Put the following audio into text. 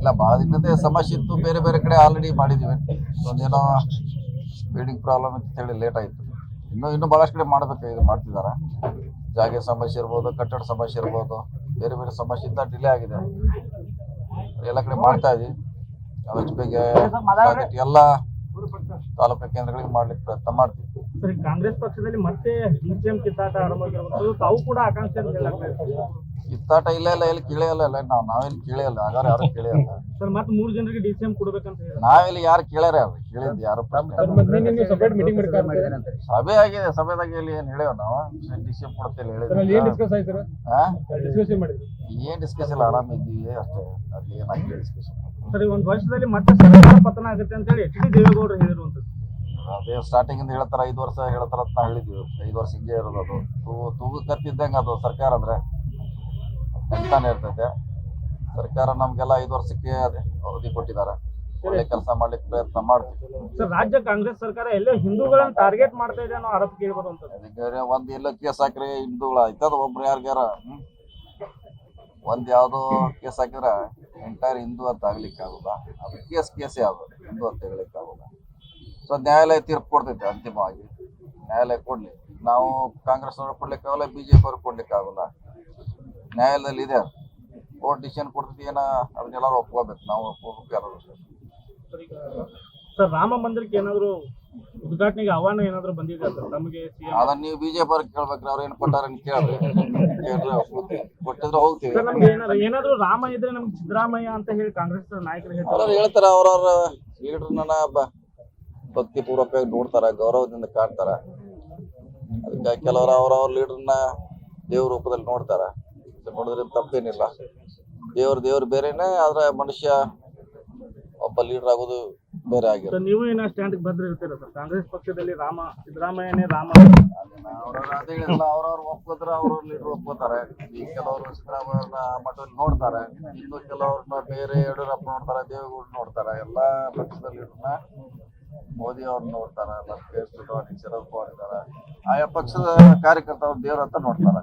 ಇಲ್ಲ ಭಾಳ ದಿನದ ಸಮಸ್ಯೆ ಇತ್ತು, ಬೇರೆ ಬೇರೆ ಕಡೆ ಆಲ್ರೆಡಿ ಮಾಡಿದ್ದೀವಿ ಒಂದೇನೋ ಬಿಲ್ಡಿಂಗ್ ಪ್ರಾಬ್ಲಮ್ ಅಂತ ಹೇಳಿ ಲೇಟ್ ಆಯಿತು. ಇನ್ನೂ ಇನ್ನೂ ಭಾಳಷ್ಟು ಕಡೆ ಮಾಡಬೇಕಾಗಿದೆ ಮಾಡ್ತಿದ್ದಾರೆ ಜಾಗ ಸಮಸ್ಯೆ ಇರ್ಬೋದು, ಕಟ್ಟಡ ಸಮಸ್ಯೆ ಇರ್ಬೋದು, ಬೇರೆ ಬೇರೆ ಸಮಸ್ಯೆಯಿಂದ ಡಿಲೇ ಆಗಿದೆ. ಎಲ್ಲ ಕಡೆ ಮಾಡ್ತಾ ಇದ್ದೀವಿ ಅದಷ್ಟು ಬೇಗ ಎಲ್ಲ ತಾಲೂಕು ಕೇಂದ್ರಗಳಿಗೆ ಮಾಡ್ಲಿಕ್ಕೆ ಪ್ರಯತ್ನ ಮಾಡ್ತೀವಿ. ಕಾಂಗ್ರೆಸ್ ಪಕ್ಷದಲ್ಲಿ ಮತ್ತೆ ಕಿತ್ತಾಟ ತಾವು ಕೂಡ ಆಕಾಂಕ್ಷೆ ಕಿತ್ತಾಟ ಇಲ್ಲ ಇಲ್ಲ ಎಲ್ಲಿ ಕೇಳಿಯಲ್ಲ ಇಲ್ಲ ನಾವು ನಾವೇನು ಕೇಳಿಯಲ್ಲ ಹಾಗಾದ್ರೆ ಯಾರು ಕೇಳಿಯಲ್ಲ ಸರ್ ಮತ್ತೆ ಮೂರು ಜನರಿಗೆ ಡಿಸಿಎಂ ಕೊಡ್ಬೇಕಂತ ನಾವೆಲ್ಲಿ ಯಾರು ಕೇಳ್ಯಾರ ಅವ್ರು ಕೇಳಿದ್ ಯಾರು ಪ್ರಶ್ನೆ ಸಪರೇಟ್ ಮೀಟಿಂಗ್ ಸಭೆ ಆಗಿದೆ ಸಭೆದಾಗ ಇಲ್ಲಿ ಏನ್ ಹೇಳೇವ ನಾವು? ಡಿಸಿಎಂ ಕೊಡ್ತಿಲ್ಲ ಹೇಳಿದ್ವಿ ಡಿಸ್ಕಸ್ ಆಯ್ತು ಹಾ ಡಿಸ್ಕಸ್ ಮಾಡಿದ್ರಿ? ಏನ್ ಡಿಸ್ಕಸ್ ಇಲ್ಲ ಆರಾಮ್ ಇದ್ದೀವಿ ಅಷ್ಟೇ. ಅಲ್ಲಿ ಏನಾಗಿದೆ ಡಿಸ್ಕಷನ್ ಸರಿ ಒಂದು ವರ್ಷದಲ್ಲಿ ಮತ್ತೆ ಸರ್ಕಾರ ಪತನ ಆಗುತ್ತೆ ಅಂತ ಹೇಳಿ ಎಚ್ ಡಿ ದೇವೇಗೌಡರು ಹೇಳಿರುವಂತದ್ದು ಅದೇ ಸ್ಟಾರ್ಟಿಂಗ್ ಇಂದ ಹೇಳ್ತಾರ ಐದು ವರ್ಷ ಹೇಳ್ತಾರ ಅಂತ ಹೇಳಿದ್ವಿ ಐದು ವರ್ಷ ಹಿಂಗೆ ಇರೋದು ಅದು. ತೂಗು ತೂಗು ಕತ್ತಿದ್ದಂಗೆ ಅದು ಸರ್ಕಾರ ಅಂದ್ರೆ ನಿಂತಾನೆ ಇರ್ತೈತೆ. ಸರ್ಕಾರ ನಮ್ಗೆಲ್ಲ ಐದು ವರ್ಷಕ್ಕೆ ಅದೇ ಅವಧಿ ಕೊಟ್ಟಿದ್ದಾರೆ. ಒಳ್ಳೆ ಕೆಲಸ ಮಾಡ್ಲಿಕ್ಕೆ ಪ್ರಯತ್ನ ಮಾಡ್ತೀವಿ. ಸರ್ ರಾಜ್ಯ ಕಾಂಗ್ರೆಸ್ ಸರ್ಕಾರ ಎಲ್ಲ ಹಿಂದೂಗಳನ್ನ ಟಾರ್ಗೆಟ್ ಮಾಡ್ತಾ ಇದೆ ಅನ್ನೋ ಆರೋಪ ಕೇಳಿ ಬರುವಂತದ್ದು ಅದಕ್ಕೆ ಒಂದ್ ಎಲ್ಲ ಕೇಸ್ ಹಾಕ್ರಿ ಹಿಂದೂಗಳ ಆಯ್ತದ ಒಬ್ರು ಯಾರಿಗಾರ ಹ್ಮ್? ಒಂದ್ ಯಾವ್ದೋ ಕೇಸ್ ಹಾಕಿದ್ರ ಎಂಟೈರ್ ಹಿಂದೂ ಅಂತ ಆಗ್ಲಿಕ್ಕೆ ಆಗುಲ್ಲ ಅದು ಕೇಸ್ ಕೇಸೇ ಅದು. ಹಿಂದೂ ಅಂತ ಹೇಳಲಿಕ್ಕೆ ಆಗುಲ್ಲ ಸೊ ನ್ಯಾಯಾಲಯ ತೀರ್ಪು ಕೊಡ್ತೈತೆ ಅಂತಿಮವಾಗಿ. ನ್ಯಾಯಾಲಯ ಕೊಡ್ಲಿ. ನಾವು ಕಾಂಗ್ರೆಸ್ ಅವ್ರು ಕೊಡ್ಲಿಕ್ಕೆ ಆಗಲ್ಲ ಬಿಜೆಪಿ ಅವ್ರು ಕೊಡ್ಲಿಕ್ಕೆ ಆಗುಲ್ಲ. ನ್ಯಾಯಾಲಯದಲ್ಲಿ ಇದೆ. ಕೋರ್ಟ್ ಡಿಸಿಷನ್ ಕೊಡ್ತೈತಿ ಏನ ಅದನ್ನೆಲ್ಲರೂ ಒಪ್ಕೋಬೇಕು. ನಾವು ಒಪ್ಕೋಬೇಕು ಯಾರು ಸರ್ ರಾಮ ಮಂದಿರಕ್ಕೆ ಏನಾದ್ರು ಉದ್ಘಾಟನೆಗೆ ಆಹ್ವಾನ ಏನಾದ್ರು ಬಂದಿದೆ ಸರ್? ನಮಗೆ ಅದನ್ನ ನೀವು ಬಿಜೆಪಿ ಅವ್ರಿಗೆ ಕೇಳ್ಬೇಕ್ರಿ ಅವ್ರು ಏನ್ ಕೊಟ್ಟಾರ ಅಂತ ಕೇಳ್ರಿ ಕೇಳ್ರಿ ಒಪ್ಕೋತೀವಿ ಕೊಟ್ಟಿದ್ರೆ ಹೋಗ್ತೀವಿ. ಸರ್ ನಮ್ಗೆ ಏನಾದ್ರು ಏನಾದರೂ ರಾಮ ಇದ್ರೆ ನಮ್ಗೆ ಸಿದ್ದರಾಮಯ್ಯ ಅಂತ ಹೇಳಿ ಕಾಂಗ್ರೆಸ್ ನಾಯಕರು ಹೇಳ್ತಾರೆ. ಅವ್ರವ್ರು ಹೇಳ್ತಾರ ಅವ್ರವ್ರ ಲೀಡರ್ನ ಭಕ್ತಿ ಪೂರ್ವಕವಾಗಿ ನೋಡ್ತಾರ ಗೌರವದಿಂದ ಕಾಡ್ತಾರ ಅದಕ್ಕೆ ಕೆಲವರು ಅವ್ರವ್ರ ಲೀಡರ್ನ ದೇವ್ರ ರೂಪದಲ್ಲಿ ನೋಡ್ತಾರ. ಮಾಡಿದ್ರೆ ತಪ್ಪೇನಿಲ್ಲ. ದೇವ್ರ ದೇವ್ರ ಬೇರೆನೆ ಆದ್ರೆ ಮನುಷ್ಯ ಒಬ್ಬ ಲೀಡರ್ ಆಗೋದು ಬೇರೆ ಆಗಿರೋದು ಸರ್ ನೀವು ಏನೋ ಸ್ಟ್ಯಾಂಡ್ ಭದ್ರ ಇರ್ತೀರ ಸರ್? ಕಾಂಗ್ರೆಸ್ ಪಕ್ಷದಲ್ಲಿ ರಾಮ ಸಿದ್ದರಾಮಯ್ಯನೇ ರಾಮ. ಅವ್ರವ್ರ ಅದೇ ಹೇಳಿಲ್ಲ ಅವ್ರವ್ರು ಒಪ್ಕೋತಾರೆ ಅವ್ರವ್ರ ಲೀಡರ್ ಒಪ್ಕೋತಾರೆ. ಈ ಕೆಲವರು ಸಿದ್ದರಾಮಯ್ಯನ ಮಠದಲ್ಲಿ ನೋಡ್ತಾರೆ. ಇನ್ನು ಕೆಲವ್ರನ್ನ ಬೇರೆ ಯಡಿಯೂರಪ್ಪ ನೋಡ್ತಾರೆ ದೇವೇಗೌಡ ನೋಡ್ತಾರೆ. ಎಲ್ಲಾ ಪಕ್ಷದ ಲೀಡರ್ನ ಮೋದಿ ಅವ್ರು ನೋಡ್ತಾರೆ. ಮತ್ತೆ ಶರದ್ ಪವಾರ್ ಇದ್ದಾರೆ. ಆಯಾ ಪಕ್ಷದ ಕಾರ್ಯಕರ್ತರು ದೇವ್ರ ಅಂತ ನೋಡ್ತಾರ.